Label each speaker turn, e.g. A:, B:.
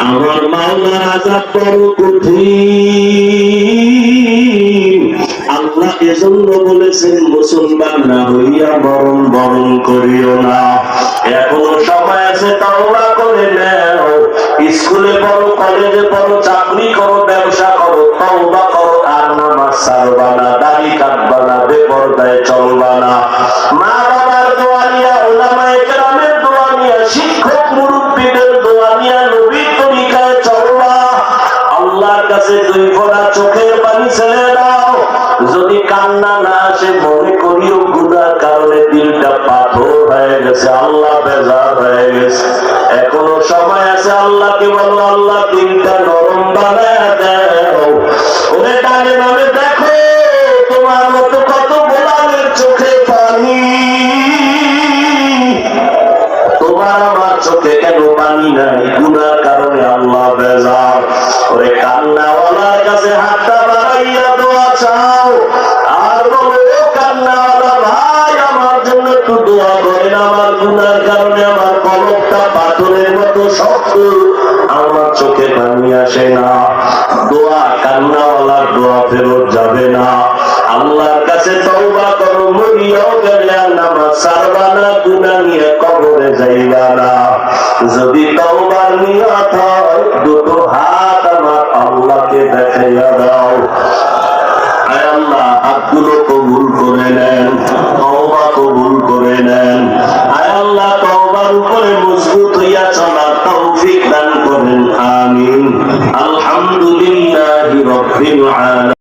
A: আমার মাওলার আজাব বড় কঠিন। আল্লাহ এজন্য বলেছেন, মুসলমান না হইয়া মরণ বরণ করিও না। এখনও সময় আছে, তাওবা করে নাও। স্কুলে পড়ো, কলেজে পড়ো, চাকরি করো, ব্যবসা করো, তাওবা করো, আর নামাজ ছাড়বা না, দাড়ি কাটবা না, বেপরদায় চলবা না। কাছে দুই ফোঁটা চোখের পানি ছেড়ে দাও। যদি কান্না না আসে, মনে করিও গুনার কারণে দিলটা পাথর হয়ে গেছে, আল্লাহ বেজার হয়ে গেছে। এখনও সময় আছে আল্লাহকে বলো আল্লাহ চোখে পানি নাই গুনার কারণে আল্লাহ বেজার ওরে কান্নাওয়ালার কাছে হাতটা বাড়াইয়া দোয়া চাও আর বলো কান্নাওয়ালা ভাই আমার জন্য একটু দোয়া করেন আমার গুনার কারণে আমার কলকটা পাথরের মতো শক্ত আমার চোখে পানি আসে না দোয়া কান্নাওয়ালার দোয়া ফেরত যাবে না। আল্লাহর কাছে তওবা করো, মরিয়াও গেলে নামাজ ছাড়বা না, গুনাহ নিয়ে কবরে যাইবা না। যদি তওবার নিয়ত হয়, দুটো হাত আমার আল্লাহকে দেখাইয়া দাও। আল্লাহ, হাতগুলো কবুল করে নেন, তওবা কবুল করে নেন। আল্লাহ, তওবার উপরে মজবুত হইয়া চলার তৌফিক দান করেন, আমিন। আলহামদুলিল্লাহি রাব্বিল আলামিন।